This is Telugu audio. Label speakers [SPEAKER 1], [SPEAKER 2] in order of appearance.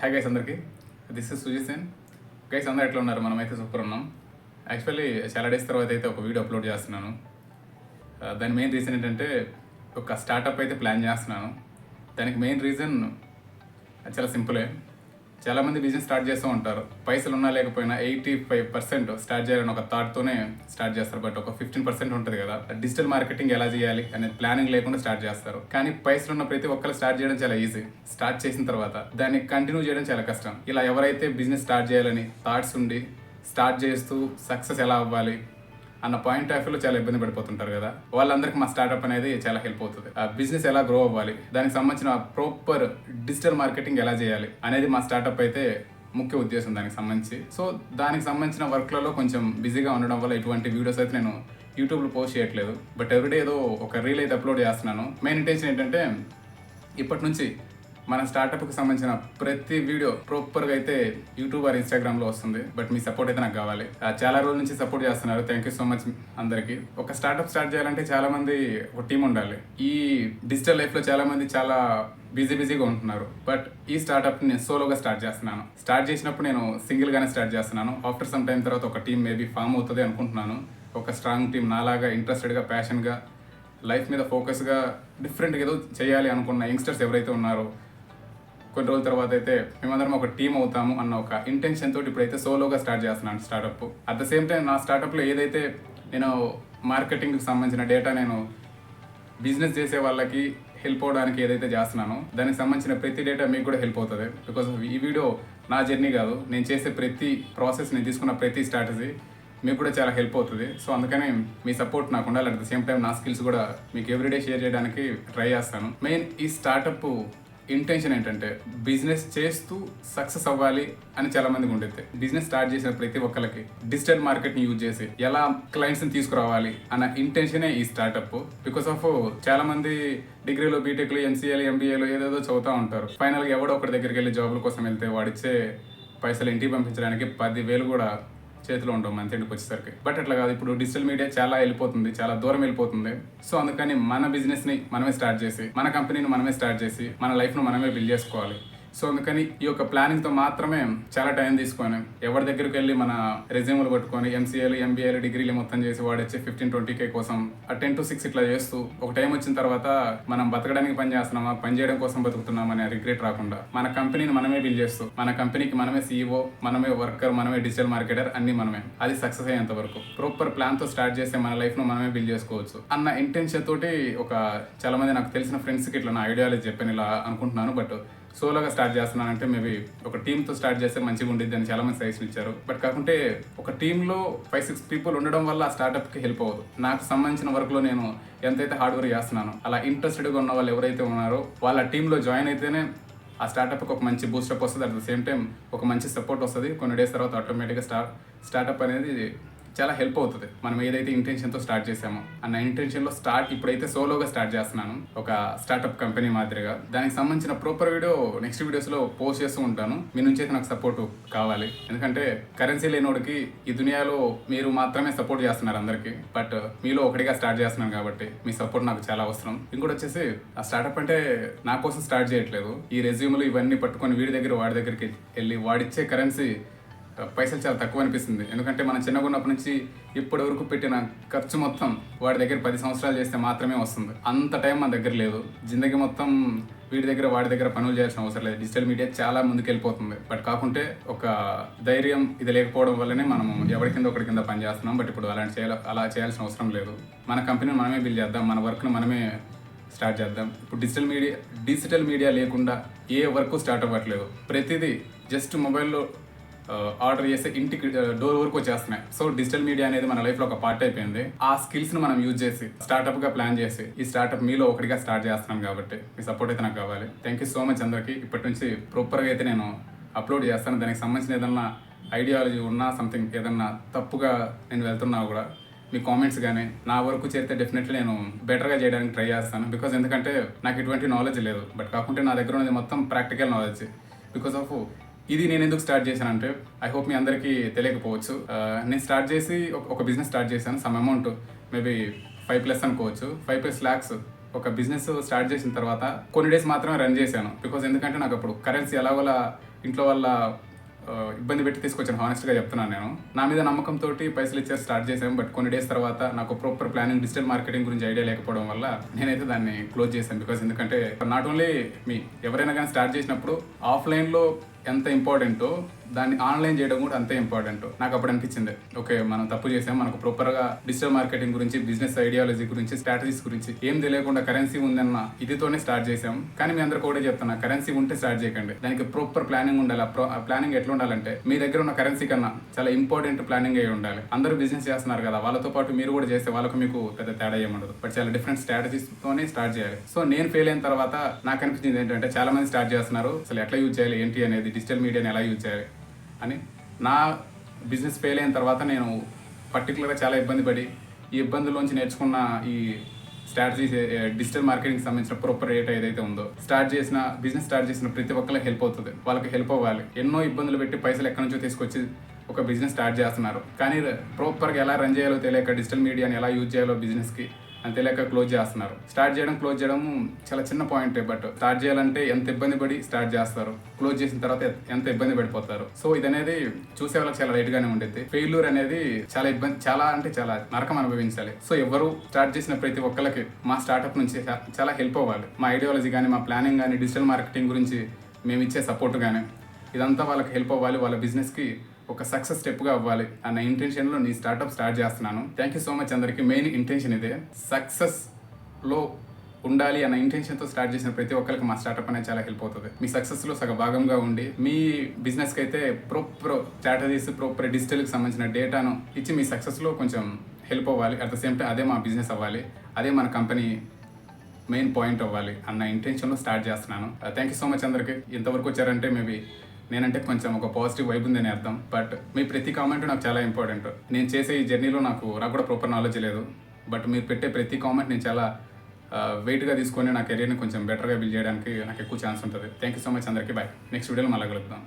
[SPEAKER 1] హాయ్ గైస్ అందరికీ. This is Sujith Sen guys అందరు ఎట్లా ఉన్నారు? మనమైతే సూపర్ ఉన్నాం. యాక్చువల్లీ చాలా డేస్ తర్వాత అయితే ఒక వీడియో అప్లోడ్ చేస్తున్నాను. Uh, దాని మెయిన్ రీజన్ ఏంటంటే ఒక స్టార్టప్ అయితే ప్లాన్ చేస్తున్నాను. దానికి మెయిన్ రీజన్ చాలా సింపులే చాలామంది బిజినెస్ స్టార్ట్ చేస్తూ ఉంటారు. పైసలు ఉన్నా లేకపోయినా ఎయిటీ ఫైవ్ పర్సెంట్ స్టార్ట్ చేయాలని ఒక థాట్తోనే స్టార్ట్ చేస్తారు. బట్ ఒక ఫిఫ్టీన్ పర్సెంట్ ఉంటుంది కదా. డిజిటల్ మార్కెటింగ్ ఎలా చేయాలి అనే ప్లానింగ్ లేకుండా స్టార్ట్ చేస్తారు. కానీ పైసలు ఉన్న ప్రతి ఒక్కరు స్టార్ట్ చేయడం చాలా ఈజీ స్టార్ట్ చేసిన తర్వాత దాన్ని కంటిన్యూ చేయడం చాలా కష్టం. ఇలా ఎవరైతే బిజినెస్ స్టార్ట్ చేయాలని థాట్స్ ఉండి స్టార్ట్ చేస్తూ సక్సెస్ ఎలా అవ్వాలి అన్న పాయింట్ ఆఫ్ వ్యూలో చాలా ఇబ్బంది పడిపోతుంటారు కదా. వాళ్ళందరికీ మా స్టార్ట్అప్ అనేది చాలా హెల్ప్ అవుతుంది. ఆ బిజినెస్ ఎలా గ్రో అవ్వాలి దానికి సంబంధించిన ప్రాపర్ డిజిటల్ మార్కెటింగ్ ఎలా చేయాలి అనేది మా స్టార్ట్అప్ అయితే ముఖ్య ఉద్దేశం దానికి సంబంధించి. సో దానికి సంబంధించిన వర్క్లలో కొంచెం బిజీగా ఉండడం వల్ల ఇటువంటి వీడియోస్ అయితే నేను యూట్యూబ్లో పోస్ట్ చేయట్లేదు. బట్ ఎవ్రీడే ఏదో ఒక రీల్ అయితే అప్లోడ్ చేస్తున్నాను. మెయిన్ ఇంటెన్షన్ ఏంటంటే ఇప్పటి నుంచి మన స్టార్టప్కి సంబంధించిన ప్రతి వీడియో ప్రాపర్గా అయితే యూట్యూబ్ ఆర్ ఇన్స్టాగ్రామ్లో వస్తుంది. బట్ మీ సపోర్ట్ అయితే నాకు కావాలి. ఆ, చాలా రోజుల నుంచి సపోర్ట్ చేస్తున్నారు. థ్యాంక్ యూ సో మచ్ అందరికీ. ఒక స్టార్టప్ స్టార్ట్ చేయాలంటే చాలా మంది ఒక టీం ఉండాలి. ఈ డిజిటల్ లైఫ్లో చాలా మంది చాలా బిజీ బిజీగా ఉంటున్నారు. బట్ ఈ స్టార్టప్ నేను సోలోగా స్టార్ట్ చేస్తున్నాను. స్టార్ట్ చేసినప్పుడు నేను సింగిల్ గానే స్టార్ట్ చేస్తున్నాను. ఆఫ్టర్ సమ్ టైం తర్వాత ఒక టీం మేబీ ఫామ్ అవుతుంది అనుకుంటున్నాను. ఒక స్ట్రాంగ్ టీం నాలాగా ఇంట్రెస్టెడ్గా ప్యాషన్గా లైఫ్ మీద ఫోకస్గా డిఫరెంట్గా ఏదో చేయాలి అనుకున్న యంగ్స్టర్స్ ఎవరైతే ఉన్నారో కొన్ని రోజుల తర్వాత అయితే మేమందరం ఒక టీం అవుతాము అన్న ఒక ఇంటెన్షన్ తోటి ఇప్పుడైతే సోలోగా స్టార్ట్ చేస్తున్నాను startup at the same time నా స్టార్టప్లో ఏదైతే నేను మార్కెటింగ్కి సంబంధించిన డేటా నేను బిజినెస్ చేసే వాళ్ళకి హెల్ప్ అవడానికి ఏదైతే చేస్తున్నానో దానికి సంబంధించిన ప్రతి డేటా మీకు కూడా హెల్ప్ అవుతుంది. బికాస్ ఈ వీడియో నా జర్నీ కాదు. నేను చేసే ప్రతి ప్రాసెస్ నేను తీసుకున్న ప్రతి స్ట్రాటజీ మీకు కూడా చాలా హెల్ప్ అవుతుంది. సో అందుకనే మీ సపోర్ట్ నాకు ఉండాలి. అట్ ద సేమ్ టైం నా స్కిల్స్ కూడా మీకు ఎవ్రీడే షేర్ చేయడానికి ట్రై చేస్తాను. మెయిన్ ఈ స్టార్టప్ ఇంటెన్షన్ ఏంటంటే బిజినెస్ చేస్తూ సక్సెస్ అవ్వాలి అని చాలా మందికి ఉండేది. బిజినెస్ స్టార్ట్ చేసిన ప్రతి ఒక్కరికి డిజిటల్ మార్కెట్ని యూజ్ చేసి ఎలా క్లయింట్స్ని తీసుకురావాలి అన్న ఇంటెన్షనే ఈ స్టార్టప్. బికాస్ ఆఫ్ చాలా మంది డిగ్రీలో బీటెక్లు ఎంసీఏలు ఎంబీఏలు ఏదేదో చదువుతూ ఉంటారు. ఫైనల్గా ఎవడో ఒకటి దగ్గరికి వెళ్ళి జాబ్ల కోసం వెళ్తే వాడిచ్చే పైసలు ఇంటికి పంపించడానికి పదివేలు కూడా చేతిలో ఉండవు మంత్ ఎండ్కి వచ్చేసరికి. బట్ అట్లా కాదు ఇప్పుడు డిజిటల్ మీడియా చాలా వెళ్ళిపోతుంది చాలా దూరం వెళ్ళిపోతుంది. సో అందుకని మన బిజినెస్ని మనమే స్టార్ట్ చేసి మన కంపెనీని మనమే స్టార్ట్ చేసి మన లైఫ్ను మనమే బిల్డ్ చేసుకోవాలి. సో అందుకని ఈ యొక్క ప్లానింగ్తో మాత్రమే చాలా టైం తీసుకొని ఎవరి దగ్గరికి వెళ్ళి మన రెజ్యూములు పట్టుకొని ఎంసీఏలు ఎంబీఏలు డిగ్రీలు మొత్తం చేసి వాడొచ్చే ఫిఫ్టీన్ ట్వంటీ కే కోసం ఆ టెన్ టు సిక్స్ ఇట్లా చేస్తూ ఒక టైం వచ్చిన తర్వాత మనం బతకడానికి పని చేస్తున్నామా పని చేయడం కోసం బతుకుతున్నామా అనే రిగ్రెట్ రాకుండా మన కంపెనీని మనమే బిల్డ్ చేస్తూ మన కంపెనీకి మనమే సీఈఓ మనమే వర్కర్ మనమే డిజిటల్ మార్కెటర్ అన్ని మనమే. అది సక్సెస్ అయ్యేంత వరకు. ప్రాపర్ ప్లాన్తో స్టార్ట్ చేస్తే మన లైఫ్ను మనమే బిల్డ్ చేసుకోవచ్చు. అన్న ఇంటెన్షన్ తోటి ఒక చాలా మంది నాకు తెలిసిన ఫ్రెండ్స్కి ఇట్లా నా ఐడియాలజీ చెప్పాను ఇలా అనుకుంటున్నాను బట్ సోలోగా స్టార్ట్ చేస్తున్నానంటే మేబీ ఒక టీంతో స్టార్ట్ చేస్తే మంచిగా ఉండేది అని చాలా మంది సజెషన్ ఇచ్చారు. బట్ కాకుంటే ఒక టీంలో ఫైవ్ సిక్స్ పీపుల్ ఉండడం వల్ల ఆ స్టార్ట్అప్కి హెల్ప్ అవ్వదు. నాకు సంబంధించిన వర్క్లో నేను ఎంతైతే హార్డ్ వర్క్ చేస్తున్నానో అలా ఇంట్రెస్టెడ్గా ఉన్న వాళ్ళు ఎవరైతే ఉన్నారో వాళ్ళ టీంలో జాయిన్ అయితేనే ఆ స్టార్టప్కి ఒక మంచి బూస్టప్ వస్తుంది. అట్ ద సేమ్ టైం ఒక మంచి సపోర్ట్ వస్తుంది. కొన్ని డేస్ తర్వాత ఆటోమేటిక్గా స్టార్ట్ స్టార్టప్ అనేది చాలా హెల్ప్ అవుతుంది. మనం ఏదైతే ఇంటెన్షన్తో స్టార్ట్ చేసామో అన్న ఇంటెన్షన్లో స్టార్ట్ ఇప్పుడైతే సోలోగా స్టార్ట్ చేస్తున్నాను. ఒక స్టార్టప్ కంపెనీ మాదిరిగా. దానికి సంబంధించిన ప్రాపర్ వీడియో నెక్స్ట్ వీడియోస్లో పోస్ట్ చేస్తూ ఉంటాను. మీ నుంచి అయితే నాకు సపోర్ట్ కావాలి. ఎందుకంటే కరెన్సీ లేనోడికి ఈ దునియాలో మీరు మాత్రమే సపోర్ట్ చేస్తున్నారు అందరికీ. బట్ మీలో ఒకటిగా స్టార్ట్ చేస్తున్నాను కాబట్టి మీ సపోర్ట్ నాకు చాలా అవసరం. ఇంకోటి వచ్చేసి ఆ స్టార్టప్ అంటే నా కోసం స్టార్ట్ చేయట్లేదు. ఈ రెజ్యూమ్లు ఇవన్నీ పట్టుకొని వీడి దగ్గర వాడి దగ్గరికి వెళ్ళి వాడిచ్చే కరెన్సీ పైసలు చాలా తక్కువ అనిపిస్తుంది. ఎందుకంటే మనం చిన్నగా ఉన్నప్పటి నుంచి ఇప్పటి వరకు పెట్టిన ఖర్చు మొత్తం వాడి దగ్గర పది సంవత్సరాలు చేస్తే మాత్రమే వస్తుంది. అంత టైం మన దగ్గర లేదు. జిందగీ మొత్తం వీడి దగ్గర వాడి దగ్గర పనులు చేయాల్సిన అవసరం లేదు. డిజిటల్ మీడియా చాలా ముందుకెళ్ళిపోతుంది. బట్ కాకుంటే ఒక ధైర్యం ఇది లేకపోవడం వల్లనే మనం ఎవరి కింద ఒకరి కింద పని చేస్తున్నాం. బట్ ఇప్పుడు అలాంటి చేయాలి అలా చేయాల్సిన అవసరం లేదు. మన కంపెనీని మనమే బిల్డ్ చేద్దాం. మన వర్క్ను మనమే స్టార్ట్ చేద్దాం. ఇప్పుడు డిజిటల్ మీడియా డిజిటల్ మీడియా లేకుండా ఏ వర్క్ స్టార్ట్ అవ్వట్లేదు. ప్రతిదీ జస్ట్ మొబైల్లో ఆర్డర్ చేస్తే ఇంటికి డోర్ వరకు వచ్చేస్తున్నాయి. సో డిజిటల్ మీడియా అనేది మన లైఫ్లో ఒక పార్ట్ అయిపోయింది. ఆ స్కిల్స్ని మనం యూజ్ చేసి స్టార్ట్అప్గా ప్లాన్ చేసి ఈ స్టార్ట్అప్ మీలో ఒకటిగా స్టార్ట్ చేస్తున్నాం కాబట్టి మీ సపోర్ట్ అయితే నాకు కావాలి. థ్యాంక్ యూ సో మచ్ అందరికి. ఇప్పటి నుంచి ప్రాపర్గా అయితే నేను అప్లోడ్ చేస్తాను. దానికి సంబంధించిన ఏదన్నా ఐడియాలజీ ఉన్నా సంథింగ్ ఏదన్నా తప్పుగా నేను వెళ్తున్నా కూడా మీ కామెంట్స్ కానీ నా వరకు చేస్తే డెఫినెట్లీ నేను బెటర్గా చేయడానికి ట్రై చేస్తాను. బికాజ్ ఎందుకంటే నాకు ఎటువంటి నాలెడ్జ్ లేదు. బట్ కాకుంటే నా దగ్గర ఉన్నది మొత్తం ప్రాక్టికల్ నాలెడ్జ్ బికాస్ ఆఫ్ ఇది నేను ఎందుకు స్టార్ట్ చేశానంటే ఐ హోప్ మీ అందరికీ తెలియకపోవచ్చు. నేను స్టార్ట్ చేసి ఒక- బిజినెస్ స్టార్ట్ చేశాను some amount maybe five plus అనుకోవచ్చు. ఫైవ్ ప్లస్ ల్యాక్స్ ఒక బిజినెస్ స్టార్ట్ చేసిన తర్వాత కొన్ని డేస్ మాత్రమే రన్ చేశాను. బికాస్ ఎందుకంటే నాకు అప్పుడు కరెన్సీ ఎలాగోలా ఇంట్లో వాళ్ళ ఇబ్బంది పెట్టి తీసుకొచ్చాను హానెస్ట్గా చెప్తున్నాను నేను. నా మీద నమ్మకంతో పైసలు ఇచ్చారు స్టార్ట్ చేశాను బట్ కొన్ని డేస్ తర్వాత నాకు ప్రాపర్ ప్లానింగ్ డిజిటల్ మార్కెటింగ్ గురించి ఐడియా లేకపోవడం వల్ల నేనైతే దాన్ని క్లోజ్ చేశాను. బికాస్ ఎందుకంటే నాట్ ఓన్లీ మీ ఎవరైనా కానీ స్టార్ట్ చేసినప్పుడు ఆఫ్లైన్లో ఎంత ఇంపార్టెంటో దాన్ని ఆన్లైన్ చేయడం కూడా అంతే ఇంపార్టెంట్. నాకు అప్పుడు అనిపించింది. ఓకే మనం తప్పు చేసాం మనకు ప్రాపర్గా డిజిటల్ మార్కెటింగ్ గురించి బిజినెస్ ఐడియాలజీ గురించి స్ట్రాటజీస్ గురించి ఏం తెలియకుండా కరెన్సీ ఉందన్న ఇదితోనే స్టార్ట్ చేసాం కానీ మీ అందరూ కూడా చెప్తున్నా కరెన్సీ ఉంటే స్టార్ట్ చేయకండి. దానికి ప్రాపర్ ప్లానింగ్ ఉండాలి. ఆ ప్లానింగ్ ఎట్లా ఉండాలంటే మీ దగ్గర ఉన్న కరెన్సీ కన్నా చాలా ఇంపార్టెంట్ ప్లానింగ్ అయి ఉండాలి. అందరూ బిజినెస్ చేస్తున్నారు కదా వాళ్ళతో పాటు మీరు కూడా చేస్తే వాళ్ళకు మీకు పెద్ద తేడా ఏముండదు బట్ చాలా డిఫరెంట్ స్ట్రాటజీస్ తోనే స్టార్ట్ చేయాలి. సో నేను ఫెయిల్ అయిన తర్వాత నాకు అనిపించింది ఏంటంటే చాలా మంది స్టార్ట్ చేస్తున్నారు. అసలు ఎట్లా యూజ్ చేయాలి ఏంటి అనేది డిజిటల్ మీడియాని ఎలా యూజ్ చేయాలి అని. నా బిజినెస్ ఫెయిల్ అయిన తర్వాత నేను పర్టికులర్గా చాలా ఇబ్బంది పడి ఈ ఇబ్బందుల్లోంచి నేర్చుకున్న ఈ స్ట్రాటజీస్ డిజిటల్ మార్కెటింగ్ సంబంధించిన ప్రాపర్ రేట్ ఏదైతే ఉందో స్టార్ట్ చేసిన బిజినెస్ స్టార్ట్ చేసిన ప్రతి ఒక్కరికి హెల్ప్ అవుతుంది. వాళ్ళకి హెల్ప్ అవ్వాలి. ఎన్నో ఇబ్బందులు పెట్టి పైసలు ఎక్కడి నుంచో తీసుకొచ్చి ఒక బిజినెస్ స్టార్ట్ చేస్తున్నారు. కానీ ప్రాపర్గా ఎలా రన్ చేయాలో తెలియక డిజిటల్ మీడియాని ఎలా యూజ్ చేయాలో బిజినెస్కి తెలియక క్లోజ్ చేస్తున్నారు. స్టార్ట్ చేయడం క్లోజ్ చేయడం చాలా చిన్న పాయింటే బట్ స్టార్ట్ చేయాలంటే ఎంత ఇబ్బంది పడి స్టార్ట్ చేస్తారు క్లోజ్ చేసిన తర్వాత ఎంత ఇబ్బంది పడిపోతారు. సో ఇది అనేది చూసే వాళ్ళకి చాలా లైట్ గానే ఉండేది ఫెయిల్యూర్ అనేది చాలా ఇబ్బంది చాలా అంటే చాలా నరకం అనుభవించాలి. సో ఎవరు స్టార్ట్ చేసిన ప్రతి ఒక్కరికి మా స్టార్ట్అప్ నుంచి చాలా హెల్ప్ అవ్వాలి. మా ఐడియాలజీ కానీ మా ప్లానింగ్ కానీ డిజిటల్ మార్కెటింగ్ గురించి మేము ఇచ్చే సపోర్ట్ కానీ ఇదంతా వాళ్ళకి హెల్ప్ అవ్వాలి. వాళ్ళ బిజినెస్కి ఒక సక్సెస్ స్టెప్గా అవ్వాలి అన్న ఇంటెన్షన్లో నీ స్టార్ట్అప్ స్టార్ట్ చేస్తున్నాను. థ్యాంక్ యూ సో మచ్ అందరికీ. మెయిన్ ఇంటెన్షన్ ఇదే. సక్సెస్లో ఉండాలి అన్న ఇంటెన్షన్తో స్టార్ట్ చేసిన ప్రతి ఒక్కరికి మా స్టార్ట్అప్ అనేది చాలా హెల్ప్ అవుతుంది. మీ సక్సెస్లో సగ భాగంగా ఉండి మీ బిజినెస్కి అయితే ప్రోపర్ స్ట్రాటజీస్ ప్రోపర్ డిజిటల్కి సంబంధించిన డేటాను ఇచ్చి మీ సక్సెస్లో కొంచెం హెల్ప్ అవ్వాలి. అట్ ద సేమ్ టైం అదే మా బిజినెస్ అవ్వాలి. అదే మన కంపెనీ మెయిన్ పాయింట్ అవ్వాలి అన్న ఇంటెన్షన్లో స్టార్ట్ చేస్తున్నాను. థ్యాంక్ యూ సో మచ్ అందరికి. ఇంతవరకు వచ్చారంటే మేబీ నేనంటే కొంచెం ఒక పాజిటివ్ వైబ్ ఉందని అర్థం. బట్ మీ ప్రతి కామెంట్ నాకు చాలా ఇంపార్టెంట్ నేను చేసే ఈ జర్నీలో నాకు నాకు కూడా ప్రాపర్ నాలెడ్జ్ లేదు. బట్ మీరు పెట్టే ప్రతి కామెంట్ నేను చాలా వెయిట్గా తీసుకొని నా కెరీర్ని కొంచెం బెటర్గా బిల్డ్ చేయడానికి నాకు ఎక్కువ ఛాన్స్ ఉంటుంది. థ్యాంక్ యూ సో మచ్ అందరికీ. బాయ్ నెక్స్ట్ వీడియోలో మళ్ళీ కలుద్దాం.